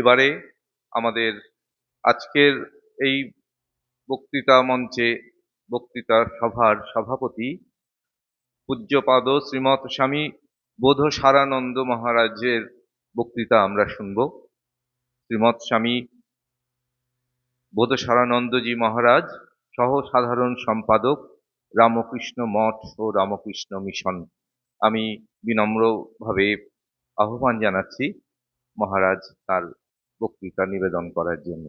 এবারে আমাদের আজকের এই বক্তৃতা মঞ্চে বক্তৃতা সভার সভাপতি পূজ্যপাদ শ্রীমৎ স্বামী বোধ সারানন্দ মহারাজের বক্তৃতা আমরা শুনব। শ্রীমৎ স্বামী বোধ সারানন্দজি মহারাজ সহ সাধারণ সম্পাদক রামকৃষ্ণ মঠ ও রামকৃষ্ণ মিশন। আমি বিনম্রভাবে আহ্বান জানাচ্ছি মহারাজ তার বক্তৃতা নিবেদন করার জন্য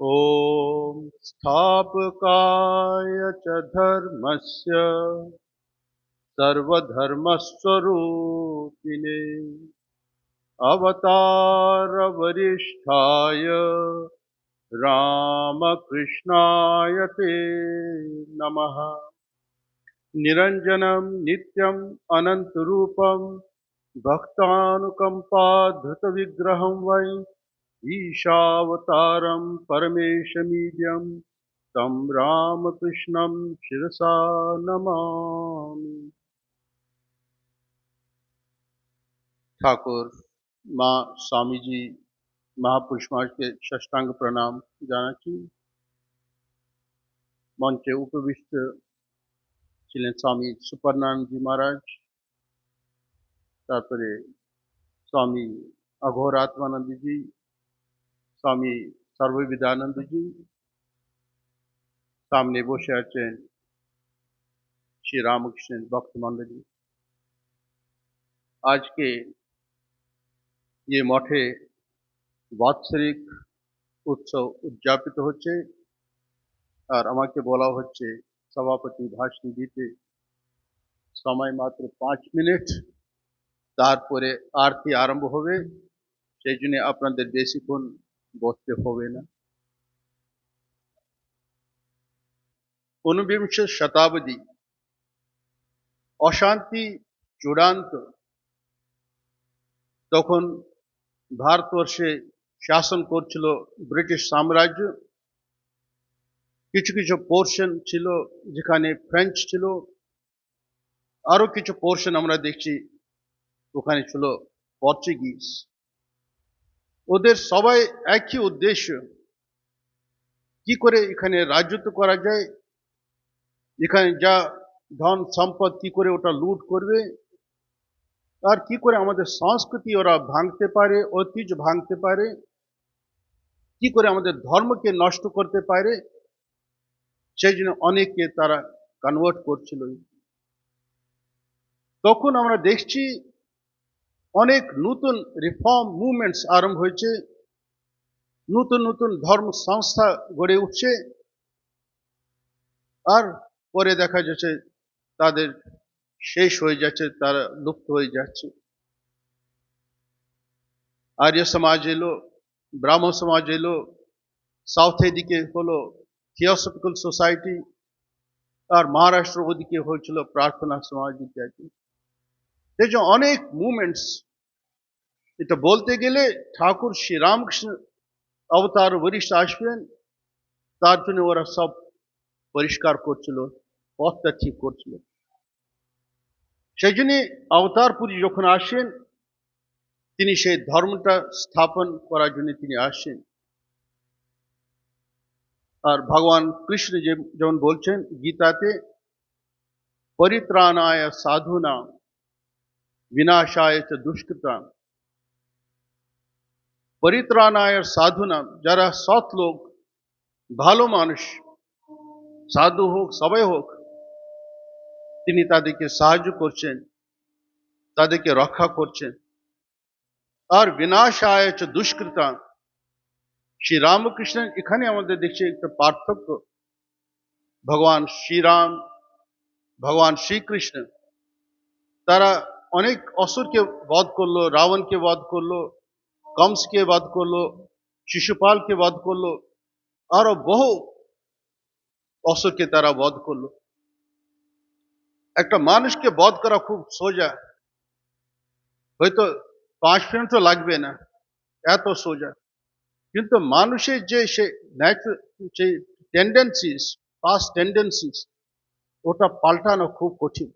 ॐ स्थापकाय च धर्मस्य सर्वधर्मस्वरूपिणे अवतारवरिष्ठाय रामकृष्णाय ते नमः। निरञ्जनं भक्तानुकंपा धृत विग्रह वै ईशावतारं परमेशमीड्यं तं रामकृष्णं शिरसा नमामि। ठाकुर, माँ स्वामी जी স্বামীজি মহাপুরুষ মহারাজকে ষষ্ঠাঙ্গ প্রণাম জানাচ্ছি মঞ্চে উপবিষ্ট ছিলেন স্বামী সুপর্ণানন্দজি মহারাজ তারপরে স্বামী অঘোরাত্মানন্দজি স্বামী সর্ববিদানন্দজি সামনে বসে আছেন শ্রী রামকৃষ্ণের ভক্তমন্ডলী আজকে যে মঠে বাৎসরিক উৎসব উদযাপিত হচ্ছে। আর আমাকে বলা হচ্ছে, সভাপতি ভাষণ দিতে সময় মাত্র পাঁচ মিনিট। তারপরে আরতি আরম্ভ হবে, সেই জন্য আপনাদের বেশিক্ষণ বসতে হবে না। ঊনবিংশ শতাব্দী, অশান্তি চূড়ান্ত। তখন ভারতবর্ষে শাসন করছিল ব্রিটিশ সাম্রাজ্য। কিছু কিছু পোর্শন ছিল যেখানে ফ্রেঞ্চ ছিল। আরও কিছু পোর্শন আমরা দেখছি ওখানে ছিল পর্তুগিজ ওদের সবাই একই উদ্দেশ্য। কি করে এখানে রাজত্ব করা যায়? এখানে যা ধন সম্পদ কি করে ওটা লুট করবে? আর কি করে আমাদের সংস্কৃতি ওরা ভাঙতে পারে, ঐতিহ্য ভাঙতে পারে? কি করে আমাদের ধর্মকে নষ্ট করতে পারে? সেই জন্য অনেককে তারা কনভার্ট করছিল। তখন আমরা দেখছি অনেক নতুন রিফর্ম মুভমেন্টস আরম্ভ হয়েছে। নতুন নতুন ধর্ম সংস্থা গড়ে উঠছে। আর পরে দেখা যাচ্ছে তাদের শেষ হয়ে যাচ্ছে, তারা লুপ্ত হয়ে যাচ্ছে। আর্য সমাজ এলো ব্রাহ্ম সমাজ এলো সাউথের দিকে হলো থিওসফিক্যাল সোসাইটি আর মহারাষ্ট্র ওদিকে হয়েছিল প্রার্থনা সমাজ ইত্যাদি যে অনেক মুভমেন্টস এটা বলতে গেলে ঠাকুর শ্রীরামকৃষ্ণ অবতার বরিষ্ঠ আসবেন, তার জন্য ওরা সব পরিষ্কার করছিল, পথটা ঠিক করছিল। সেই জন্য অবতার পুরী যখন আসেন তিনি সেই ধর্মটা স্থাপন করার জন্য তিনি আসেন। আর ভগবান কৃষ্ণ যে যেমন বলছেন, গীতাতে পরিত্রাণায় সাধুনা বিনাশায় চ দুষ্কৃতা পরিত্রাণায় সাধুনা যারা সৎ লোক, ভালো মানুষ, সাধু হোক, সবাই হোক, তিনি তাদেরকে সাহায্য করছেন, তাদেরকে রক্ষা করছেন। আর বিনাশায় চ দুষ্কৃতা শ্রী রামকৃষ্ণ এখানে আমাদের দেখছি একটা পার্থক্য ভগবান শ্রীরাম ভগবান শ্রীকৃষ্ণ তারা অনেক অসুরকে বধ করল রাবণকে বধ করল কংসকে বধ করল শিশুপালকে বধ করল আরও বহু অসুরকে তারা বধ করল একটা মানুষকে বধ করা খুব সোজা হয়তো পাঁচ মিনিটও লাগবে না। এত সোজা। কিন্তু মানুষের যে সে যে টেন্ডেন্সিস পাস্ট টেন্ডেন্সিস ওটা পাল্টানো খুব কঠিন।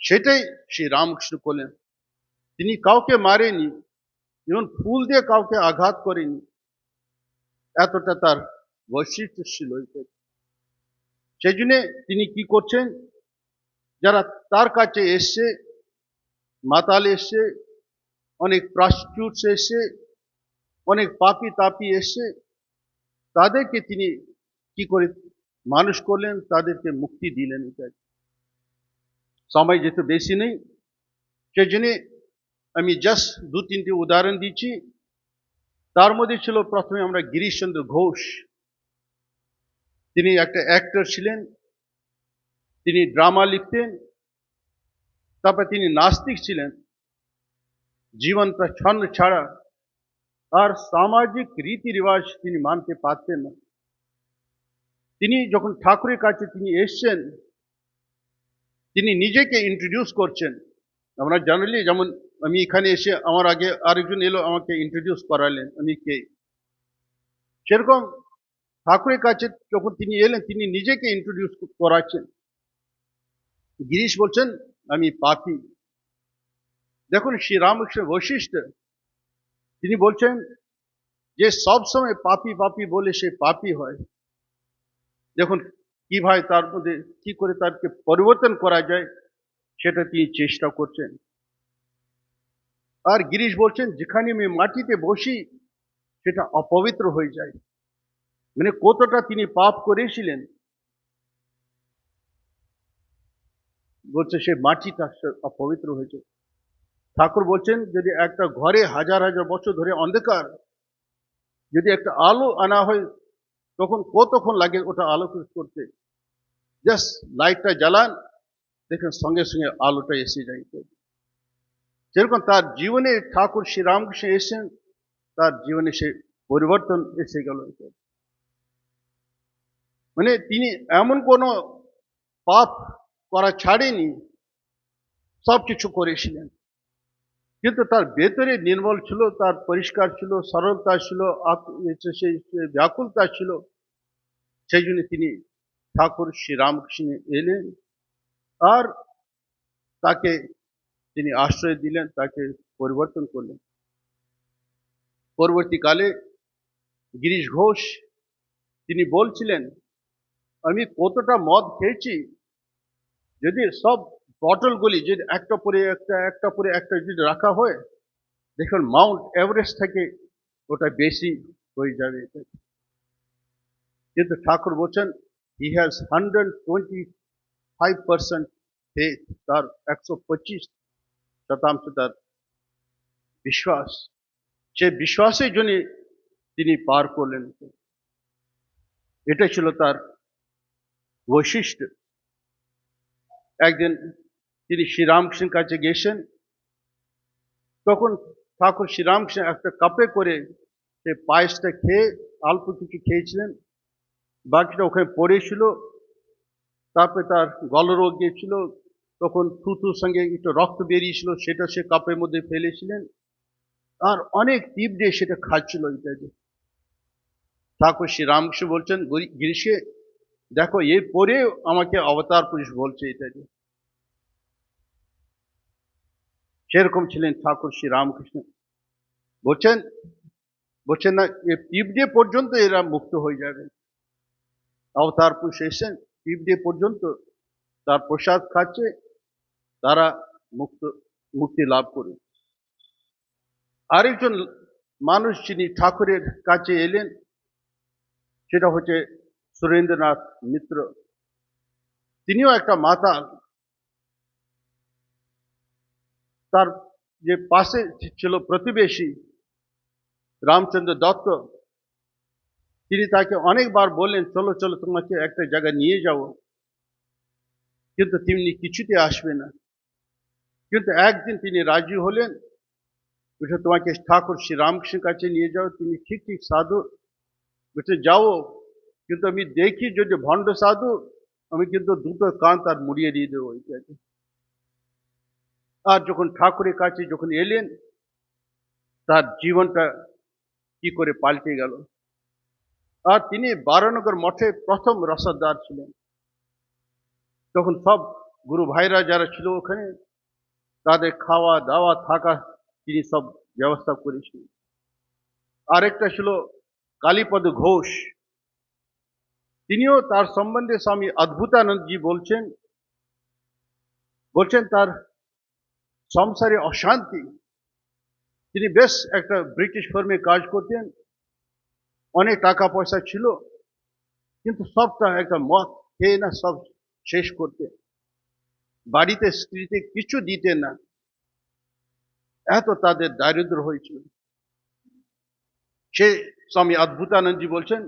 সেটাই শ্রী রামকৃষ্ণ করলেন। তিনি কাউকে মারেনি যেমন ফুল দিয়ে কাউকে আঘাত করেনি। এতটা তার বৈশিষ্ট্য ছিল। সেই জন্যে তিনি কি করছেন? যারা তার কাছে এসছে, মাতাল এসছে অনেক প্রস্টিটিউটস এসছে অনেক পাপি তাপি এসছে তাদেরকে তিনি কি করে মানুষ করলেন? তাদেরকে মুক্তি দিলেন এটা সময় যেহেতু বেশি নেই সেই জন্যে আমি জাস্ট দু তিনটি উদাহরণ দিচ্ছি। তার মধ্যে ছিল প্রথমে আমরা গিরিশচন্দ্র ঘোষ। তিনি একটা অ্যাক্টর ছিলেন, তিনি ড্রামা লিখতেন, তারপর তিনি নাস্তিক ছিলেন। জীবন ছন্ন ছাড়া আর সামাজিক রীতি রিবাজ তিনি মানতে পারতেন না তিনি যখন ঠাকুরের কাছে তিনি এসছেন তিনি নিজেকে ইন্ট্রোডিউস করছেন আমরা জানালি যেমন আমি এখানে এসে আমার আগে আরেকজন এলো আমাকে ইন্ট্রোডিউস করালেন আমি কে সেরকম ঠাকুরের কাছে যখন তিনি এলেন তিনি নিজেকে ইন্ট্রোডিউস করাচ্ছেন গিরিশ বলছেন আমি পাপি দেখুন, শ্রী রামকৃষ্ণ বৈশিষ্ট্য। তিনি বলছেন যে, সব সময় পাপি পাপি বলে সে পাপি হয়। দেখুন কীভাবে তার মধ্যে, কি করে তাকে পরিবর্তন করা যায়, সেটা তিনি চেষ্টা করছেন। আর গিরিশ বলছেন, যেখানে আমি মাটিতে বসি, সেটা অপবিত্র হয়ে যায়। মানে কতটা তিনি পাপ করেছিলেন। বলছে, সে মাটিটা অপবিত্র হয়েছে ঠাকুর বলছেন, যদি একটা ঘরে হাজার হাজার বছর ধরে অন্ধকার, যদি একটা আলো আনা হয়, তখন কতক্ষণ লাগে ওটা আলো করতে? জাস্ট লাইটটা জ্বালান, দেখেন সঙ্গে সঙ্গে আলোটা এসে যায়। যেরকম তার জীবনে ঠাকুর শ্রী রামকৃষ্ণ এসেছেন, তার জীবনে সে পরিবর্তন এসে গেল। মানে তিনি এমন কোনো পাপ করা ছাড়েনি সব কিছু করেছিলেন। কিন্তু তার ভেতরে নির্মল ছিল, তার পরিষ্কার ছিল, সরলতা ছিল সেই ব্যাকুলতা ছিল। সেই জন্য তিনি ঠাকুর শ্রী রামকৃষ্ণ এলেন আর তাকে তিনি আশ্রয় দিলেন, তাকে পরিবর্তন করলেন। পরবর্তীকালে গিরিশ ঘোষ তিনি বলছিলেন, আমি কতটা মদ খেয়েছি, যদি সব বটলগুলি যদি একটা পরে একটা একটা পরে একটা যদি রাখা হয়, দেখুন মাউন্ট এভারেস্ট থেকে ওটা বেশি হয়ে যাবে। কিন্তু ঠাকুর বলছেন he has hundred twenty five percent faith তার একশো পঁচিশ শতাংশ তার বিশ্বাস। সে বিশ্বাসের জন্য তিনি পার করলেন। এটা ছিল তার বৈশিষ্ট্য। একদিন তিনি শ্রীরামকৃষ্ণের কাছে গেছেন। তখন ঠাকুর শ্রীরামকৃষ্ণ একটা কাপে করে সে পায়েসটা খেয়ে অল্প কিছু খেয়েছিলেন, বাকিটা ওখানে পড়েছিল। তারপরে তার গলরোগ গিয়েছিল তখন থুতুর সঙ্গে একটু রক্ত বেরিয়েছিল, সেটা সে কাপের মধ্যে ফেলেছিলেন। আর অনেক টিপ দিয়ে সেটা খাচ্ছিল ইত্যাদি। ঠাকুর শ্রী রামকৃষ্ণ বলছেন, গরি- গিরিশকে দেখো এর পরে আমাকে অবতার পুরুষ বলছে ইত্যাদি। সেরকম ছিলেন ঠাকুর শ্রী রামকৃষ্ণ। বলছেন বলছেন না দিয়ে পর্যন্ত এরা মুক্ত হয়ে যাবে। অবতার পুরুষ এসেছেন দিয়ে পর্যন্ত তার প্রসাদ খাচ্ছে, তারা মুক্ত, মুক্তি লাভ করবে। আরেকজন মানুষ যিনি ঠাকুরের কাছে এলেন, সেটা হচ্ছে সুরেন্দ্রনাথ মিত্র। তিনিও একটা মাতাল। তার যে পাশে ছিল প্রতিবেশী রামচন্দ্র দত্ত, তিনি তাকে অনেকবার বললেন, চলো চলো, তোমাকে একটা জায়গায় নিয়ে যাব। কিন্তু তিনি কিছুতে আসবে না। কিন্তু একদিন তিনি রাজি হলেন, বলছে, তোমাকে ঠাকুর শ্রী রামকৃষ্ণের কাছে নিয়ে যাও তিনি ঠিক ঠিক সাধু। বলছে, যাও, কিন্তু আমি দেখি যদি ভণ্ড সাধু, আমি কিন্তু দুটো কান তার মুড়িয়ে দিয়ে দেবো। ইত্যাদি আর যখন ঠাকুরের কাছে যখন এলেন, তার জীবনটা কি করে পাল্টে গেল? আর তিনি বারানগর মঠে প্রথম রসদার ছিলেন। তখন সব গুরু ভাইরা যারা ছিল ওখানে, তাদের খাওয়া দাওয়া থাকা তিনি সব ব্যবস্থা করেছিলেন। আরেকটা ছিল কালীপদ ঘোষ। তিনিও তার সম্বন্ধে স্বামী অদ্ভুতানন্দজি বলছেন বলছেন তার সংসারে অশান্তি। তিনি বেশ একটা ব্রিটিশ ফার্মে কাজ করতেন। অনেক টাকা পয়সা ছিল, কিন্তু সবটা একটা মত খেয়ে না সব শেষ করতেন। বাড়িতে স্ত্রীতে কিছু দিতেন না। এত তাদের দারিদ্র হয়েছিল। সে স্বামী অদ্ভুতানন্দজি বলছেন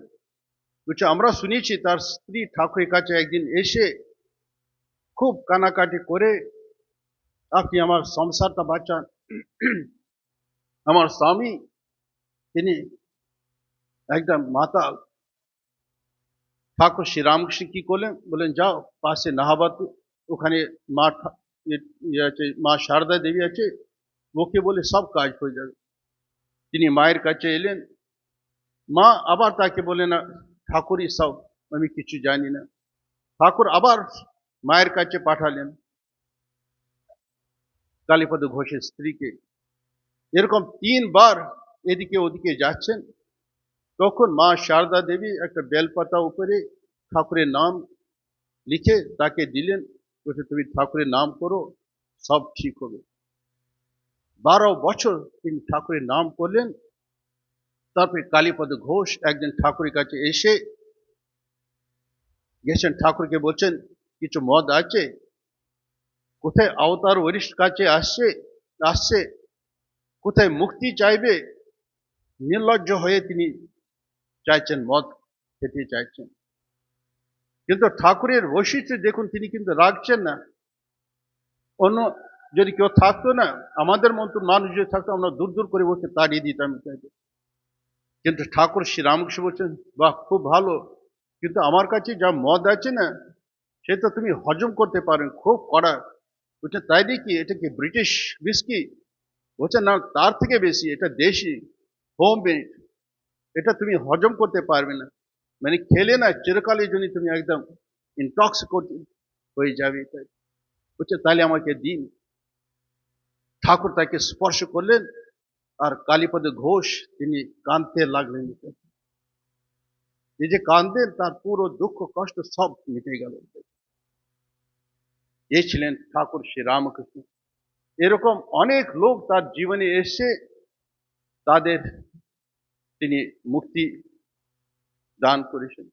বলছে আমরা শুনেছি তার স্ত্রী ঠাকুরের কাছে একদিন এসে খুব কানাকাটি করে আপনি আমার সংসারটা বাঁচান আমার স্বামী তিনি একদম মাতাল ঠাকুর শ্রীরামকৃষ্ণ কি করলেন বলেন যাও পাশে নাহাবাত ওখানে মা আছে মা শারদা দেবী আছে ওকে বলে সব কাজ হয়ে যাবে তিনি মায়ের কাছে এলেন মা আবার তাকে বলে না ঠাকুরই সব আমি কিছু জানি না ঠাকুর আবার মায়ের কাছে পাঠালেন কালীপদ ঘোষের স্ত্রীকে। এরকম তিনবার এদিকে ওদিকে যাচ্ছেন। তখন মা শারদা দেবী একটা বেলপাতা উপরে ঠাকুরের নাম লিখে তাকে দিলেন। বলছে, তুমি ঠাকুরের নাম করো, সব ঠিক হবে। বারো বছর তিনি ঠাকুরের নাম করলেন। তারপরে কালীপদ ঘোষ একদিন ঠাকুরের কাছে এসে গেছেন। ঠাকুরকে বলছেন, কিছু মদ আছে? কোথায় অবতার ওরিষ্ঠ কাছে আসছে আসছে, কোথায় মুক্তি চাইবে? নির্লজ্জ হয়ে তিনি চাইছেন, মদ খেতে চাইছেন। কিন্তু ঠাকুরের বৈশিষ্ট্য দেখুন, তিনি কিন্তু রাখছেন না। অন্য যদি কেউ থাকতো না, আমাদের মতো মানুষ যদি থাকতো, আমরা দূর দূর করে ওকে তাড়িয়ে দিতাম। কিন্তু ঠাকুর শ্রীরামকৃষ্ণ বলছেন, বাহ, খুব ভালো। কিন্তু আমার কাছে যা মদ আছে না সে তো তুমি হজম করতে পারেন খুব কড়া। বলছে তাই নাকি এটা কি ব্রিটিশ বিস্কি বলছে, না, তার থেকে বেশি, এটা দেশি হোম মেড এটা তুমি হজম করতে পারবে না। মানে খেলে না চিরকালের জন্য তুমি একদম ইনটক্স হয়ে যাবে, তাই। বলছে, তাহলে আমাকে দিন। ঠাকুর তাকে স্পর্শ করলেন, আর কালীপদ ঘোষ তিনি কাঁদতে লাগলেন। এই যে কাঁদতেন তার পুরো দুঃখ, কষ্ট সব মিটে গেল। এ ছিলেন ঠাকুর শ্রী রামকৃষ্ণ। এরকম অনেক লোক তার জীবনে এসে তাদের তিনি মুক্তি দান করেছেন।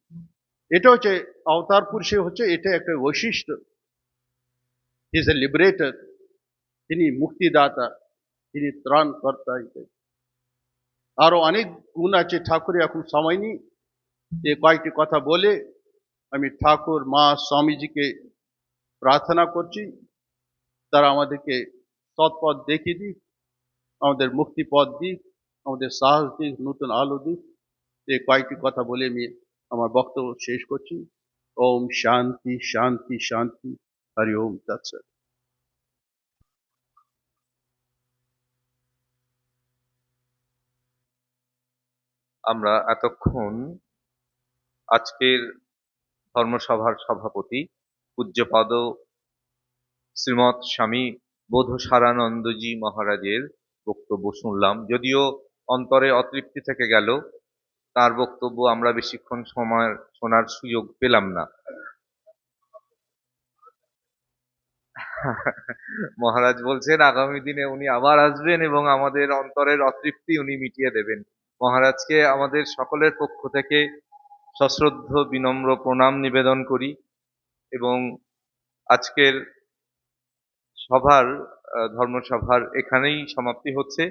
এটা হচ্ছে অবতার পুরুষে হচ্ছে এটা একটা বৈশিষ্ট্য। ইজ এ লিবারেটর তিনি মুক্তিদাতা। তিনি ত্রাণকর্তা ইত্যাদি। আরও অনেক গুণ আছে ঠাকুরের এখন সময় নেই। এ কয়েকটি কথা বলে আমি ঠাকুর, মা, স্বামীজিকে প্রার্থনা করছি, তারা আমাদেরকে সৎপথ দেখিয়ে দিক, আমাদের মুক্তি পথ দিক, আমাদের সাহস দিক, নতুন আলো দিক। এই কয়েকটি কথা বলে আমি আমার বক্তব্য শেষ করছি। ওম শান্তি শান্তি শান্তি। হরি ওম, তৎসৎ। আমরা এতক্ষণ আজকের ধর্মসভার সভাপতি পূজ্যপাদ শ্রীমৎ স্বামী বোধসারানন্দজি মহারাজের বক্তব্য শুনলাম। যদিও অন্তরে অতৃপ্তি থেকে গেল, তার বক্তব্য আমরা বেশিক্ষণ সময় শোনার সুযোগ পেলাম না। মহারাজ বলছেন, আগামী দিনে উনি আবার আসবেন এবং আমাদের অন্তরের অতৃপ্তি উনি মিটিয়ে দেবেন। মহারাজকে আমাদের সকলের পক্ষ থেকে সশ্রদ্ধ, বিনম্র প্রণাম নিবেদন করি। এবং আজকের সভার ধর্মসভার এখানেই সমাপ্তি হচ্ছে।